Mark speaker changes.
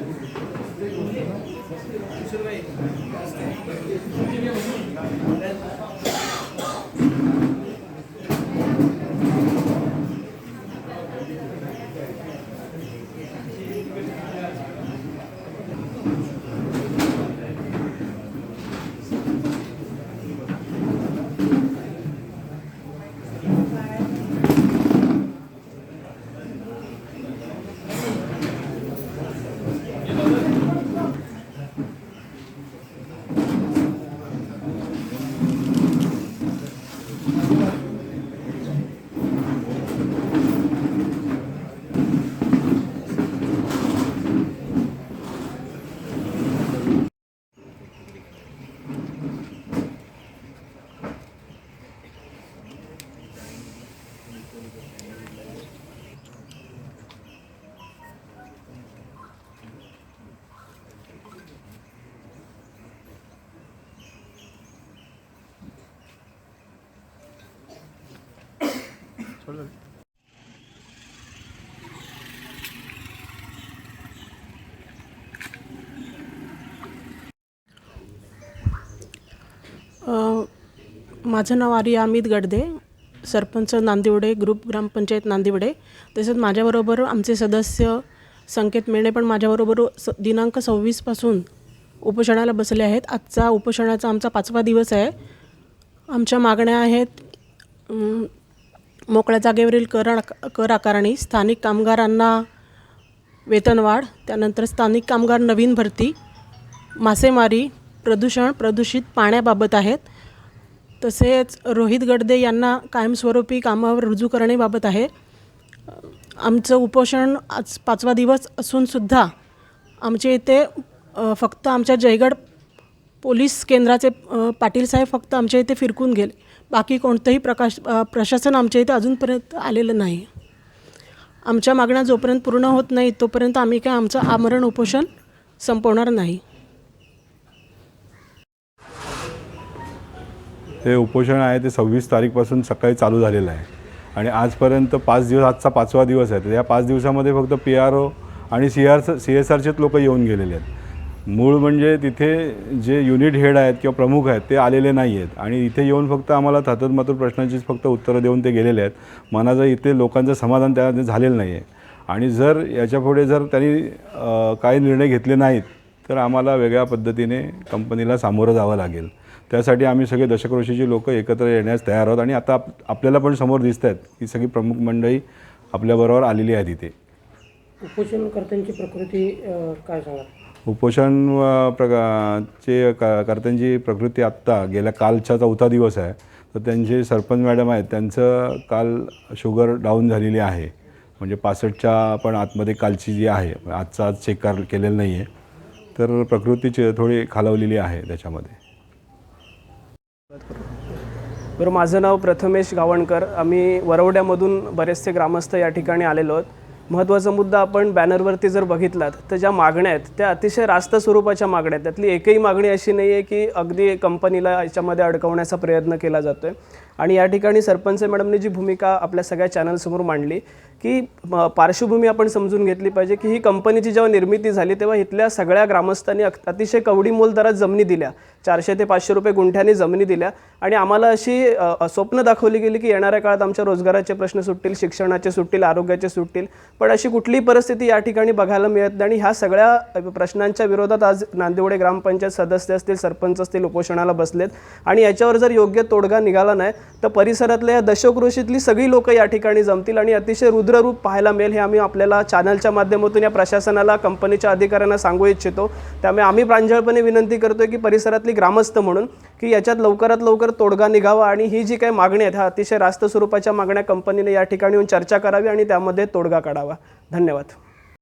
Speaker 1: Thank you. अ, माझं नाव आर्या अमित गडदे सरपंच नांदिवडे ग्रुप ग्रामपंचायत नांदिवडे. तसेच माझ्याबरोबर आमचे सदस्य संकेत मेणे पण माझ्याबरोबर स दिनांक सव्वीसपासून उपोषणाला बसले आहेत. आजचा उपोषणाचा आमचा पाचवा दिवस आहे. आमच्या मागण्या आहेत मोकळ्या जागेवरील कर कर आकारणी स्थानिक कामगारांना वेतनवाढ त्यानंतर स्थानिक कामगार नवीन भरती मासेमारी प्रदूषण प्रदूषित पाण्याबाबत आहेत. तसेच रोहित गडदे यांना कायमस्वरूपी कामावर रुजू करणेबाबत आहे. आमचं उपोषण आज पाचवा दिवस असूनसुद्धा आमच्या इथे फक्त आमच्या जयगड पोलीस केंद्राचे पाटीलसाहेब पाटील साहेब फक्त आमच्या इथे फिरकून गेले. बाकी कोणतंही प्रकाश प्रशासन आमच्या इथे अजूनपर्यंत आलेलं नाही. आमच्या मागण्या जोपर्यंत पूर्ण होत नाही तोपर्यंत आम्ही काय आमचं आमरण उपोषण संपवणार नाही.
Speaker 2: हे उपोषण आहे ते सव्वीस तारीखपासून सकाळी चालू झालेलं आहे. आणि आजपर्यंत पाच दिवस आजचा पाचवा दिवस आहे. तर या पाच दिवसामध्ये फक्त पी आर ओ आणि सी आर सी एस आरचेच लोक येऊन गेलेले आहेत. मूळ म्हणजे तिथे जे युनिट हेड आहेत किंवा प्रमुख आहेत ते आलेले नाही आहेत. आणि इथे येऊन फक्त आम्हाला थातत मातूर प्रश्नांचीच फक्त उत्तरं देऊन ते गेलेले आहेत. मनाचं इथे लोकांचं समाधान त्या झालेलं नाही आहे. आणि जर याच्यापुढे जर त्यांनी काही निर्णय घेतले नाहीत तर आम्हाला वेगळ्या पद्धतीने कंपनीला सामोरं जावं लागेल. त्यासाठी आम्ही सगळे दशकरोशीची लोक एकत्र येण्यास तयार आहोत. आणि आता आप आपल्याला पण समोर दिसत आहेत की सगळी प्रमुख मंडळी आपल्याबरोबर आलेली आहेत इथे.
Speaker 1: उपोषणकर्त्यांची प्रकृती काय सांगा
Speaker 2: उपोषण अ, प्रका चे का कर्त्यांची प्रकृती आत्ता गेल्या कालचा चौथा दिवस आहे. तर त्यांचे सरपंच मॅडम आहेत त्यांचं काल शुगर डाऊन झालेली आहे. म्हणजे पासष्टच्या पण आतमध्ये कालची जी आहे आजचा आज चेक कर केलेलं नाही आहे तर प्रकृतीची थोडी खालावलेली आहे त्याच्यामध्ये.
Speaker 3: बरं माझं नाव प्रथमेश गावणकर. आम्ही वरवड्यामधून बरेचसे ग्रामस्थ या ठिकाणी आलेलो आहोत. महत्त्वाचा मुद्दा आपण बॅनरवरती जर बघितलात तर ज्या मागण्या आहेत त्या अतिशय रास्त स्वरूपाच्या मागण्या आहेत. त्यातली एकही मागणी अशी नाही आहे की अगदी कंपनीला याच्यामध्ये अडकवण्याचा प्रयत्न केला जातो आहे आणि या ठिकाणी सरपंच मॅडमने जी भूमिका आपल्या सगळ्या चॅनलसमोर मांडली की पार्श्वभूमी आपण समजून घेतली पाहिजे की ही कंपनीची जेव्हा निर्मिती झाली तेव्हा इथल्या सगळ्या ग्रामस्थांनी अक- अतिशय कवडी मोल दरात जमिनी दिल्या. चारशे ते पाचशे रुपये गुंठ्याने जमिनी दिल्या. आणि आम्हाला अशी स्वप्न दाखवली गेली की येणाऱ्या काळात आमच्या रोजगाराचे प्रश्न सुटतील शिक्षणाचे सुटतील आरोग्याचे सुटतील. पण अशी कुठलीही परिस्थिती या ठिकाणी बघायला मिळत नाही. आणि ह्या सगळ्या प्रश्नांच्या विरोधात आज नांदिवडे ग्रामपंचायत सदस्य असतील सरपंच असतील उपोषणाला बसलेत. आणि याच्यावर जर योग्य तोडगा निघाला नाही तर परिसरातल्या या दशकृषीतली सगळी लोकं या ठिकाणी जमतील. आणि अतिशय रुद्ररूप पाहायला मिळेल हे आम्ही आपल्याला चॅनलच्या माध्यमातून या प्रशासनाला कंपनीच्या अधिकाऱ्यांना सांगू इच्छितो. त्यामुळे आम्ही प्रांजळपणे विनंती करतोय की परिसरातली ग्रामस्थ म्हणून की याच्यात लवकरात लवकर तोडगा निघावा आणि ही जी काही मागणी आहेत ह्या अतिशय रास्त स्वरूपाच्या मागण्या कंपनीने या ठिकाणी येऊन चर्चा करावी आणि त्यामध्ये तोडगा काढावा. धन्यवाद.